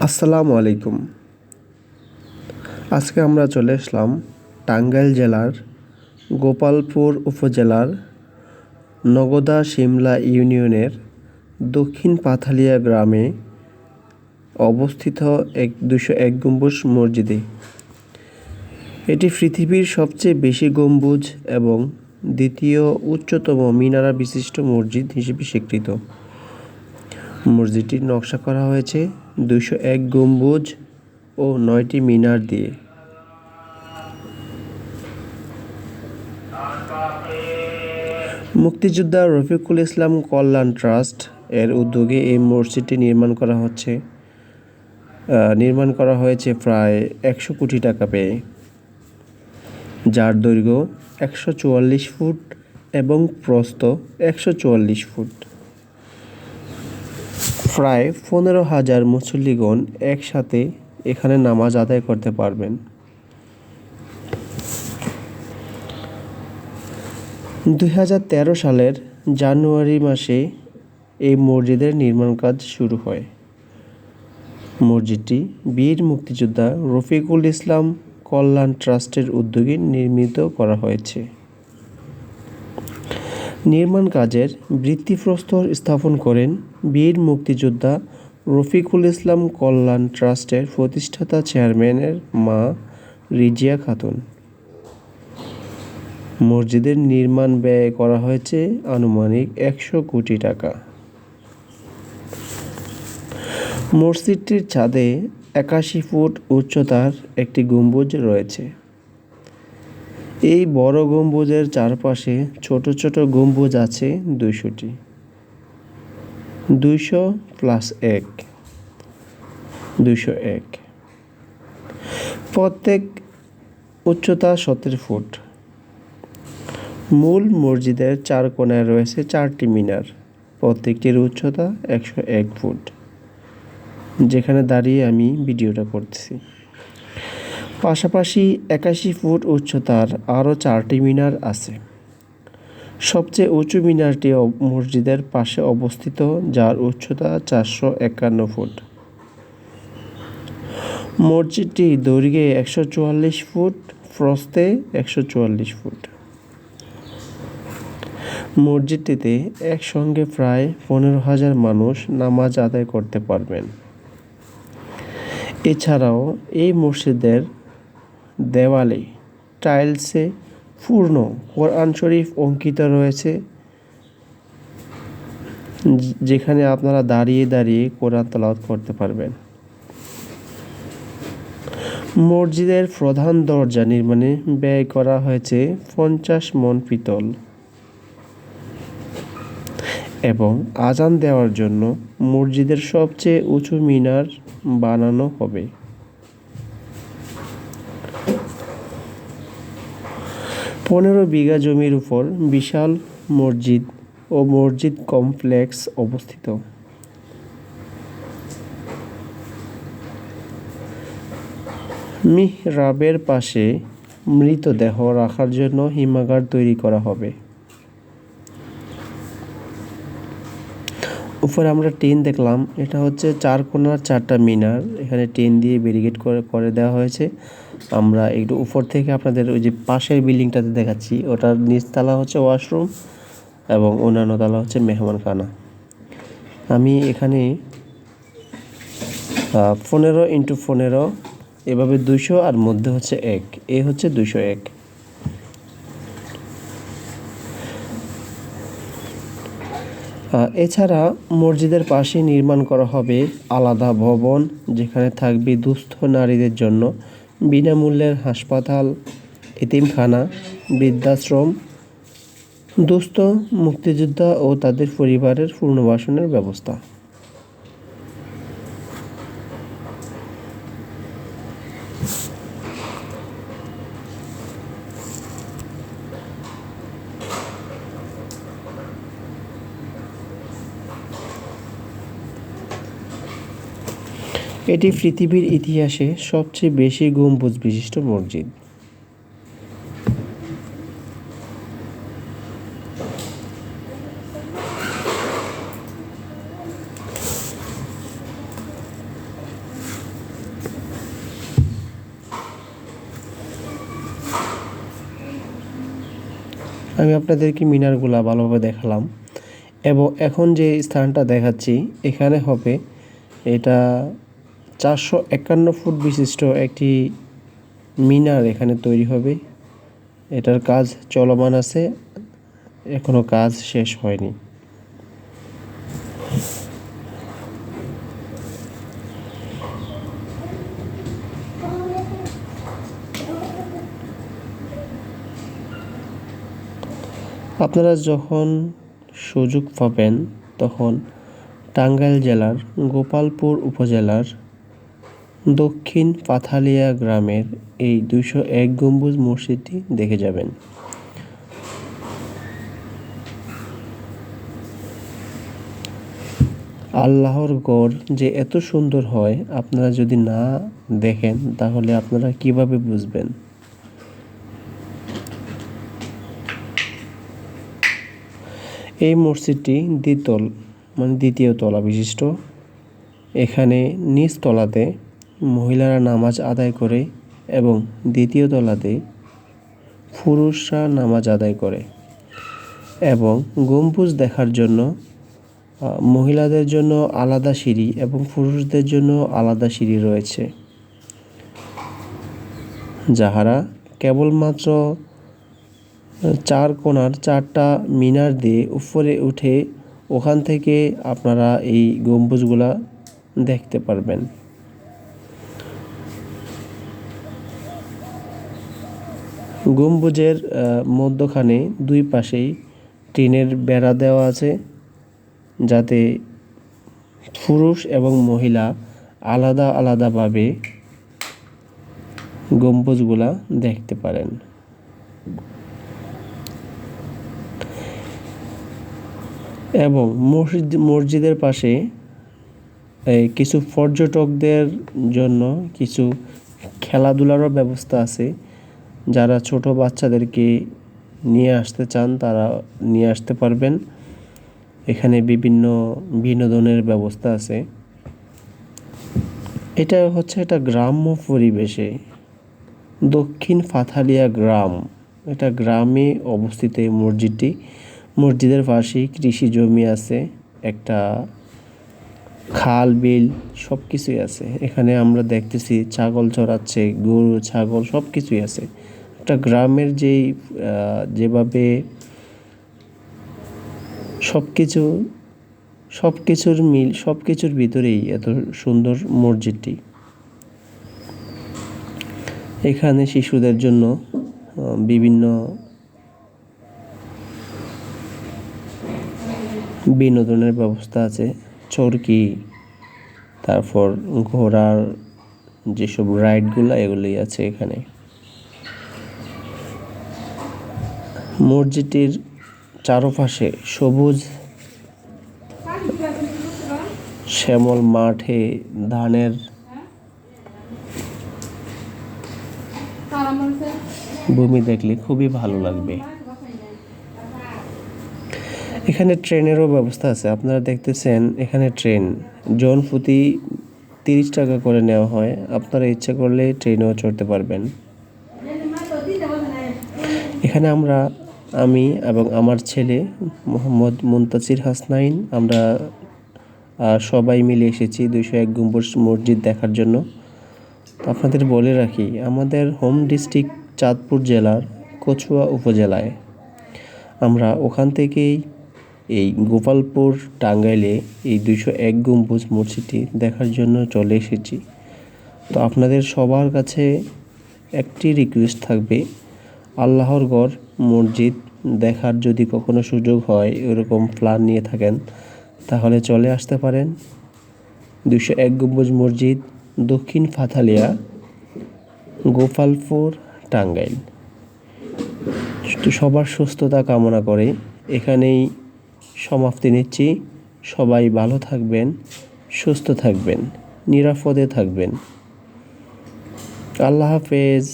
আসসালামু আলাইকুম। আজকে আমরা চলে আসলাম টাঙ্গাইল জেলার গোপালপুর উপজেলার নগদা শিমলা ইউনিয়নের দক্ষিণ পাথালিয়া গ্রামে অবস্থিত এক দুশো এক গম্বুজ মসজিদে। এটি পৃথিবীর সবচেয়ে বেশি গম্বুজ এবং দ্বিতীয় উচ্চতম মিনারা বিশিষ্ট মসজিদ হিসেবে স্বীকৃত। মসজিদটির নকশা করা হয়েছে দুশো এক গম্বুজ ও নয়টি মিনার দিয়ে। মুক্তিযোদ্ধা রফিকুল ইসলাম কল্যাণ ট্রাস্ট এর উদ্যোগে এই মসজিদটি নির্মাণ করা হচ্ছে। নির্মাণ করা হয়েছে প্রায় একশো কোটি টাকা পেয়ে। যার দৈর্ঘ্য একশো চুয়াল্লিশ ফুট এবং প্রস্থ একশো চুয়াল্লিশ ফুট। প্রায় পনেরো হাজার মুসল্লিগণ একসাথে এখানে নামাজ আদায় করতে পারবেন। দুই হাজার তেরো সালের জানুয়ারি মাসে এই মসজিদের নির্মাণ কাজ শুরু হয়। মসজিদটি বীর মুক্তিযোদ্ধা রফিকুল ইসলাম কল্যাণ ট্রাস্টের উদ্যোগে নির্মিত করা হয়েছে। নির্মাণ কাজের ভিত্তিপ্রস্তর স্থাপন করেন বীর মুক্তিযোদ্ধা রফিকুল ইসলাম কল্যাণ ট্রাস্টের প্রতিষ্ঠাতা চেয়ারম্যানের মা রিজিয়া খাতুন। মসজিদের নির্মাণ ব্যয় করা হয়েছে আনুমানিক একশো কোটি টাকা। মসজিদটির ছাদে একাশি ফুট উচ্চতার একটি গম্বুজ রয়েছে। এই বড় গম্বুজের চারপাশে ছোট ছোট গম্বুজ আছে দুইশোটি। দুইশো প্লাস এক, দুইশো এক। প্রত্যেক উচ্চতা সতেরো ফুট। মূল মসজিদের চার কোণায় রয়েছে চারটি মিনার। প্রত্যেকটির উচ্চতা একশো এক ফুট। যেখানে দাঁড়িয়ে আমি ভিডিওটা করতেছি। পাশাপাশি একাশি ফুট উচ্চতার আরও চারটি মিনার আছে। সবচেয়ে উঁচু মিনারটি মসজিদের পাশে অবস্থিত, যার উচ্চতা চারশো একান্ন ফুট। মসজিদটি দৈর্ঘ্যে একশো চুয়াল্লিশ ফুট, প্রস্থে একশো চুয়াল্লিশ ফুট। মসজিদটিতে একসঙ্গে প্রায় পনেরো হাজার মানুষ নামাজ আদায় করতে পারবেন। এছাড়াও এই মসজিদের দেওয়ালে টাইলসে পূর্ণ কোরআন শরীফ অঙ্কিত রয়েছে। যেখানে আপনারা দাঁড়িয়ে দাঁড়িয়ে কোরআন তালাওয়াত করতে পারবেন। মসজিদের প্রধান দরজা নির্মাণে ব্যয় করা হয়েছে পঞ্চাশ মন পিতল। এবং আজান দেওয়ার জন্য মসজিদের সবচেয়ে উঁচু মিনার বানানো হবে। পনেরো বিঘা জমির উপর বিশাল মসজিদ ও মসজিদ কমপ্লেক্স অবস্থিত। মিহরাবের পাশে মৃতদেহ রাখার জন্য হিমাগার তৈরি করা হবে। উপরে আমরা টিন দেখলাম, এটা হচ্ছে চার কোণার চারটা মিনার, এখানে টিন দিয়ে ব্যারিকেড করে করে দেওয়া হয়েছে। আমরা একটু উপর থেকে আপনাদের ওই যে পাশের বিল্ডিংটাতে দেখাচ্ছি। ওটার নিচতলা হচ্ছে ওয়াশরুম এবং অন্যান্য তলা হচ্ছে মেহমানখানা। আমি এখানে পনেরো ইন্টু পনেরো, এভাবে দুশো আর মধ্যে হচ্ছে এক। এ হচ্ছে দুশো এক। এছাড়া মসজিদের পাশে নির্মাণ করা হবে আলাদা ভবন, যেখানে থাকবে দুস্থ নারীদের জন্য। বিনামূল্যের হাসপাতাল এতিমখানা বৃদ্ধাশ্রম দুস্থ মুক্তিযোদ্ধা ও তাদের পরিবারের পুনর্বাসনের ব্যবস্থা। এটি পৃথিবীর ইতিহাসে সবচেয়ে বেশি গম্বুজ বিশিষ্ট মসজিদ। আমি আপনাদেরকে মিনারগুলা ভালোভাবে দেখালাম। এবং এখন যে স্থানটা দেখাচ্ছি, এখানে হবে এটা চারশো একান্ন ফুট বিশিষ্ট একটি মিনার এখানে তৈরি হবে। এটার কাজ চলমান আছে, এখনও কাজ শেষ হয়নি। আপনারা যখন সুযোগ পাবেন, তখন টাঙ্গাইল জেলার গোপালপুর উপজেলার দক্ষিণ পাথালিয়া গ্রামের এই দুইশো এক গম্বুজ মসজিদটি দেখে যাবেন। আল্লাহর গড় যে এত সুন্দর হয়, আপনারা যদি না দেখেন, তাহলে আপনারা কীভাবে বুঝবেন? এই মসজিদটি দ্বিতল মানে দ্বিতীয় তলা বিশিষ্ট। এখানে নিচ তলাতে মহিলারা নামাজ আদায় করে এবং দ্বিতীয় তলাতে পুরুষরা নামাজ আদায় করে এবং গম্বুজ দেখার জন্য মহিলাদের জন্য আলাদা সিঁড়ি এবং পুরুষদের জন্য আলাদা সিঁড়ি রয়েছে। যাহারা কেবলমাত্র চার কোণার চারটা মিনার দিয়ে উপরে উঠে ওখান থেকে আপনারা এই গম্বুজগুলা দেখতে পারবেন। গম্বুজের মধ্যখানে দুই পাশেই টিনের বেড়া দেওয়া আছে, যাতে পুরুষ এবং মহিলা আলাদা আলাদাভাবে গম্বুজগুলা দেখতে পারেন। এবং মসজিদ, মসজিদের পাশে কিছু পর্যটকদের জন্য কিছু খেলাধুলারও ব্যবস্থা আছে। যারা ছোট বাচ্চাদেরকে নিয়ে আসতে চান, তারা নিয়ে আসতে পারবেন। এখানে বিভিন্ন বিনোদনের ব্যবস্থা আছে। এটা হচ্ছে একটা গ্রাম্য পরিবেশে। দক্ষিণ ফাথালিয়া গ্রাম, এটা গ্রামে অবস্থিত এই মসজিদটি। মসজিদের পাশেই কৃষি জমি আছে, একটা খাল, বিল সব কিছুই আছে। এখানে আমরা দেখতেছি ছাগল চড়াচ্ছে, গরু, ছাগল সব কিছুই আছে। একটা গ্রামের যেই যেভাবে সব কিছু সব কিছুর মিল সব কিছুর ভিতরেই এত সুন্দর মসজিদটি। এখানে শিশুদের জন্য বিভিন্ন বিনোদনের ব্যবস্থা আছে। চরকি তারপর ঘোড়ার যেসব রাইডগুলো এগুলোই আছে এখানে। মসজিদটির চারপাশে সবুজ শ্যামল মাঠে ধানের ভূমি দেখলে খুবই ভালো লাগবে। এখানে ট্রেনেরও ব্যবস্থা আছে। আপনারা দেখতেছেন, এখানে ট্রেন। জন প্রতি তিরিশ টাকা করে নেওয়া হয়। আপনারা ইচ্ছা করলে ট্রেনেও চড়তে পারবেন। এখানে আমরা, আমি এবং আমার ছেলে, মোহাম্মদ মুন্তাসির হাসনাইন, আমরা সবাই মিলে এসেছি দুইশো এক গম্বুজ মসজিদ দেখার জন্য। তো আপনাদের বলে রাখি, আমাদের হোম ডিস্ট্রিক্ট চাঁদপুর জেলার কচুয়া উপজেলায় আমরা ওখান থেকেই এই গোপালপুর টাঙ্গাইলে এই দুইশো এক গম্বুজ মসজিদটি দেখার জন্য চলে এসেছি। তো আপনাদের সবার কাছে একটি রিকোয়েস্ট থাকবে, আল্লাহর গড় মসজিদ দেখার যদি কখনো সুযোগ হয়, এরকম প্ল্যান নিয়ে থাকেন, তাহলে চলে আসতে পারেন। দুশো এক গম্বুজ মসজিদ, দক্ষিণ ফাথালিয়া, গোপালপুর টাঙ্গাইল। সবার সুস্থতা কামনা করে এখানেই সমাপ্তি নিচ্ছি। সবাই ভালো থাকবেন সুস্থ থাকবেন নিরাপদে থাকবেন। আল্লাহ হাফেজ।